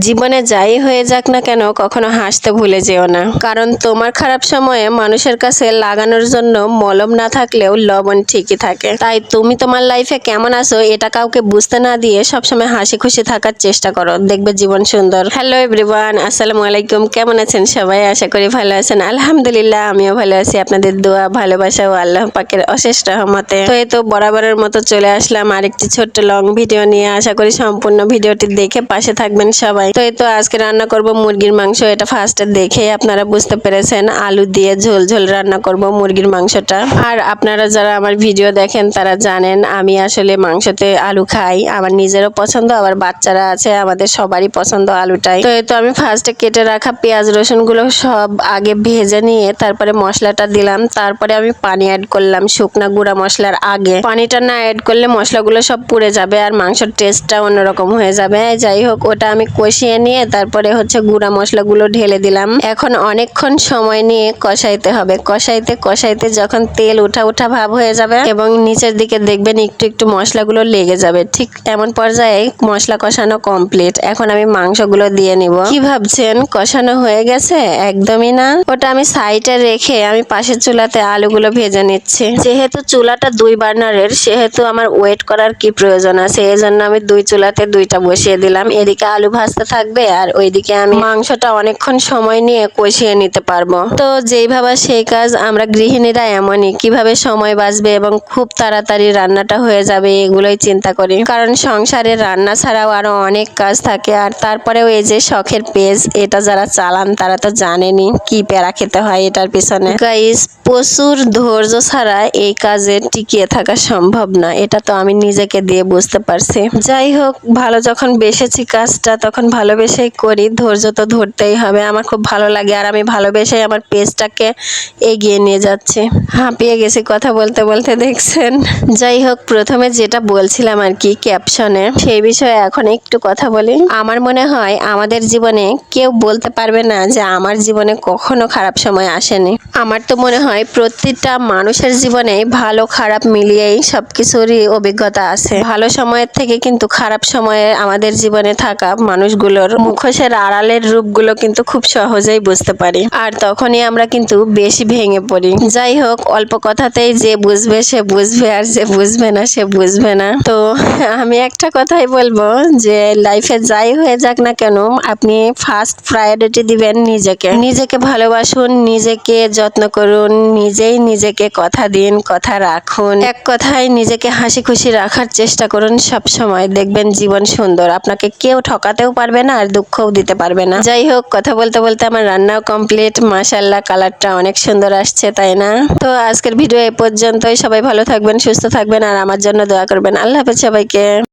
জীবনে যাই হয়ে যাক না কেন, কখনো হাসতে ভুলে যেও না। কারণ তোমার খারাপ সময়ে মানুষের কাছে লাগানোর জন্য মলম না থাকলেও লবণ ঠিকই থাকে। তাই তুমি তোমার লাইফে কেমন আছো, এটা কাউকে বুঝতে না দিয়ে সবসময় হাসি খুশি থাকার চেষ্টা করো। দেখবে জীবন সুন্দর। হ্যালো এভরিওয়ান আসসালামু আলাইকুম। কেমন আছেন সবাই? আশা করি ভালো আছেন। আলহামদুলিল্লাহ, আমিও ভালো আছি। আপনাদের দোয়া, ভালোবাসা ও আল্লাহ পাকের অশেষ রহমতে। তো এই তো বরাবরের মতো চলে আসলাম আরেকটি ছোট্ট লং ভিডিও নিয়ে। আশা করি সম্পূর্ণ ভিডিওটি দেখে পাশে থাকবেন সবাই। তো এই তো আজকে রান্না করব মুরগির মাংস। এটা ফার্স্টে দেখে আপনারা বুঝতে পেরেছেন, আলু দিয়ে ঝোল ঝোল রান্না করব মুরগির মাংসটা। আর আপনারা যারা আমার ভিডিও দেখেন, তারা জানেন আমি আসলে মাংসতে আলু খাই। আমার নিজেরও পছন্দ, আবার বাচ্চারা আছে, আমাদের সবারই পছন্দ আলুটাই। তো এই তো আমি ফার্স্টে কেটে রাখা পেঁয়াজ রসুনগুলো সব আগে ভেজে নিয়ে তারপরে মশলাটা দিলাম। তারপরে আমি পানি অ্যাড করলাম শুকনা গুঁড়া মশলার আগে। পানিটা না অ্যাড করলে মশলাগুলো সব পুড়ে যাবে আর মাংসের টেস্টটা অন্যরকম হয়ে যাবে। যাই হোক, ওটা আমি কষিয়ে নিয়ে তারপরে হচ্ছে গুঁড়া মশলাগুলো ঢেলে দিলাম। এখন অনেকক্ষণ সময় নিয়ে কষাইতে হবে। কষাইতে কষাইতে যখন তেল উঠা উঠা ভাব হয়ে যাবে এবং নিচের দিকে দেখবেন একটু একটু মশলাগুলো লেগে যাবে, ঠিক এমন পর্যায়ে মশলা কষানো কমপ্লিট এখন আমি মাংসগুলো দিয়ে নিব। কি ভাবছেন? কষানো হয়ে গেছে? একদমই না। ওটা আমি সাইডে রেখে আমি পাশের চুলাতে আলুগুলো ভেজে নিচ্ছি। যেহেতু চুলাটা দুই বার্নারের, সেহেতু আমার ওয়েট করার কি প্রয়োজন আছে? এই জন্য আমি দুই চুলাতে দুইটা বসিয়ে দিলাম। এদিকে আলু ভাজতে থাকবে আর ওইদিকে আমি মাংসটা অনেকক্ষণ সময় নিয়ে কষিয়ে নিতে পারব। তো যেই ভাবা সেই কাজ আমরা গৃহিণীরা এমনই, কীভাবে সময় বাঁচবে এবং খুব তাড়াতাড়ি রান্নাটা হয়ে যাবে এগুলোই চিন্তা করি। কারণ সংসারে রান্না ছাড়াও আরও অনেক কাজ থাকে আর তারপরেও এই যে শখের পেজ, এটা যারা চালান তারা তো জানেনি কি প্যারা খেতে হয় এটার পিছনে। গাইস প্রচুর ধৈর্য ছাড়া এই কাজে টিকিয়ে থাকা সম্ভব না, এটা তো আমি নিজেকে দিয়ে বুঝতে পারছি। যাই হোক, ভালো যখন বেসেছি কাজটা, তখন ভালোবেসেই করি, ধৈর্য তো ধরতেই হবে। আমার খুব ভালো লাগে আর আমি ভালোবেসে আমার পেজটাকে এগিয়ে নিয়ে যাচ্ছি। হাঁপিয়ে গেছি কথা বলতে বলতে, দেখছেন? যাই হোক, প্রথমে যেটা বলছিলাম আর কি, ক্যাপশনে, সেই বিষয়ে এখন একটু কথা বলি। আমার মনে হয় আমাদের জীবনে কেউ বলতে পারবে না যে আমার জীবনে কখনো খারাপ সময় আসেনি। আমার তো মনে হয় প্রত্যেকটা মানুষের জীবনে ভালো, খারাপ মিলিয়েই সব কিছুরই অভিজ্ঞতা আছে। ভালো সময়ের থেকে কিন্তু খারাপ সময়ে আমাদের জীবনে থাকা মানুষগুলোর মুখোশের আড়ালের রূপগুলো কিন্তু খুব সহজেই বুঝতে পারি। আর তখনই আমরা কিন্তু বেশি ভেঙে পড়ি। যাই হোক, অল্প কথাতেই যে বুঝবে সে বুঝবে, আর যে বুঝবে না সে বুঝবে না। তো আমি একটা কথাই বলব যে লাইফে যাই হয়ে যাক না কেন, আপনি ফার্স্ট প্রায়োরিটি দিবেন নিজেকে। নিজেকে ভালোবাসুন, নিজেকে যত্ন করুন, নিজেই নিজেকে কথা দিন, কথা রাখুন। এক কথায় নিজেকে হাসি খুশি রাখার চেষ্টা করুন সব সময় দেখবেন জীবন সুন্দর। আপনাকে কেউ ঠকাতেও পারবে না আর দুঃখও দিতে পারবে না। যাই হোক, কথা বলতে বলতে আমার রান্নাও কমপ্লিট মাশাল্লাহ কালারটা অনেক সুন্দর আসছে, তাই না? তো আজকের ভিডিও এ পর্যন্তই। সবাই ভালো থাকবেন, সুস্থ থাকবেন, আর আমার জন্য দোয়া করবেন। আল্লাহ হাফেজ সবাইকে।